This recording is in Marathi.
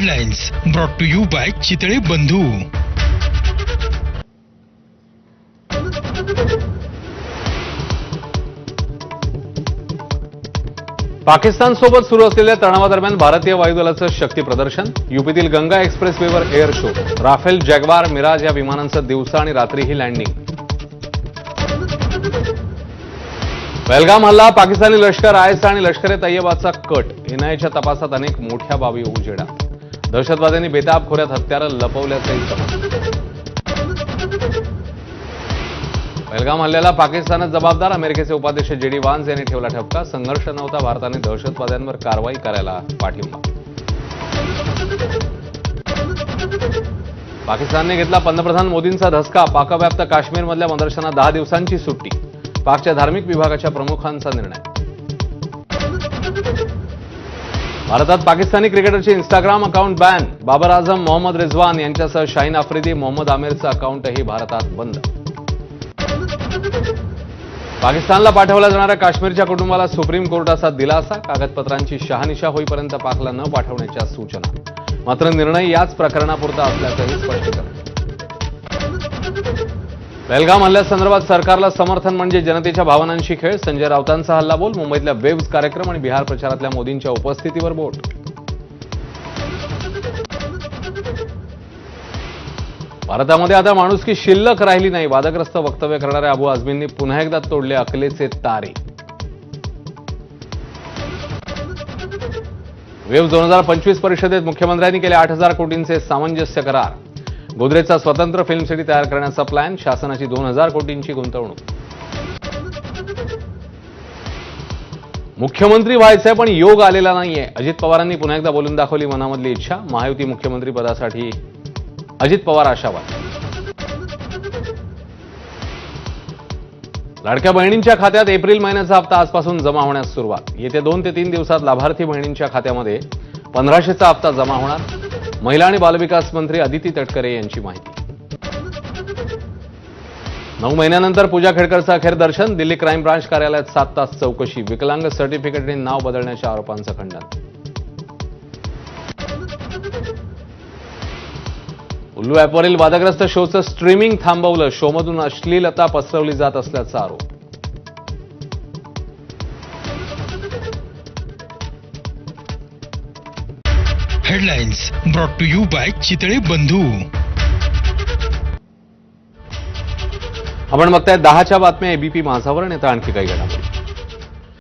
Headlines brought to you by Chitale Bandhu Pakistan सोबत सुरू असलेल्या तणावादरम्यान भारतीय वायुदलाचं शक्ती प्रदर्शन युपीतील गंगा एक्सप्रेस वेवर air show Rafale Jaguar Mirage या विमानांचं दिवसा आणि रात्रीही लँडिंग. बेलगाम हल्ला पाकिस्तानी लष्कर आयएस आणि लष्कर ए तय्यबाचा कट एनआयच्या तपासात अनेक मोठ्या बाबी उजेडात. दहशतवाद्यांनी बेताब खोऱ्यात हत्यारं लपवल्याचंही समजतं पहलगाम हल्ल्याला पाकिस्तानच जबाबदार. अमेरिकेचे उपाध्यक्ष जे डी वान्स यांनी ठेवला ठपका. संघर्ष नव्हता भारताने दहशतवाद्यांवर कारवाई करायला पाठिंबा. पाकिस्तानने घेतला पंतप्रधान मोदींचा धसका. पाकव्याप्त काश्मीरमधल्या मदरशांना दहा दिवसांची सुट्टी. पाकच्या धार्मिक विभागाच्या प्रमुखांचा निर्णय. भारतात Pakistani क्रिकेटरचे Instagram account ban Babar Azam Mohammad Rizwan यांच्यासह शाहीन आफ्रिदी मोहम्मद आमिरचं अकाउंटही भारतात बंद. पाकिस्तानला पाठवल्या जाणाऱ्या काश्मीरच्या कुटुंबाला सुप्रीम कोर्टाचा दिलासा. कागदपत्रांची शहानिशा होईपर्यंत पाकला न पाठवण्याच्या सूचना. मात्र निर्णय याच प्रकरणापुरता असल्याचंही स्पष्टीकरण. बेलगाम हल्ल्यासंदर्भात सरकारला समर्थन म्हणजे जनतेच्या भावनांशी खेळ. संजय राऊतांचा हल्ला बोल मुंबईतल्या वेव्ज कार्यक्रम आणि बिहार प्रचारातल्या मोदींच्या उपस्थितीवर बोट. भारतामध्ये आता माणुसकी शिल्लक राहिली नाही. वादग्रस्त वक्तव्य करणाऱ्या अबू आझमींनी पुन्हा एकदा तोडले अकलेचे तारे. वेव्ह दोन हजार पंचवीस परिषदेत मुख्यमंत्र्यांनी केले आठ हजार कोटींचे सामंजस्य करार. गोदरेजचा स्वतंत्र फिल्म सिटी तयार करण्याचा प्लॅन शासनाची दोन हजार कोटींची गुंतवणूक. मुख्यमंत्री व्हायचंय पण योग आलेला नाहीये. अजित पवारांनी पुन्हा एकदा बोलून दाखवली मनामधली इच्छा. महायुती मुख्यमंत्री पदासाठी अजित पवार आशावाद. लाडक्या बहिणींच्या खात्यात एप्रिल महिन्याचा हप्ता आजपासून जमा होण्यास सुरुवात. येत्या दोन ते तीन दिवसात लाभार्थी बहिणींच्या खात्यामध्ये पंधराशेचा हप्ता जमा होणार. महिला आणि बालविकास मंत्री अदिती तटकरे यांची माहिती. नऊ महिन्यानंतर पूजा खेडकरचं अखेर दर्शन. दिल्ली क्राईम ब्रांच कार्यालयात सात तास चौकशी. विकलांग सर्टिफिकेट आणि नाव बदलण्याच्या आरोपांचं खंडन. उल्लू ॲपवरील वादग्रस्त शोचं स्ट्रीमिंग थांबवलं. शोमधून अश्लीलता पसरवली जात असल्याचा आरोप. Headlines brought to you by Chitale Bandhu. आपण बघताय दहाच्या बातम्या एबीपी माझावर आणि आता आणखी काही घडामोडी.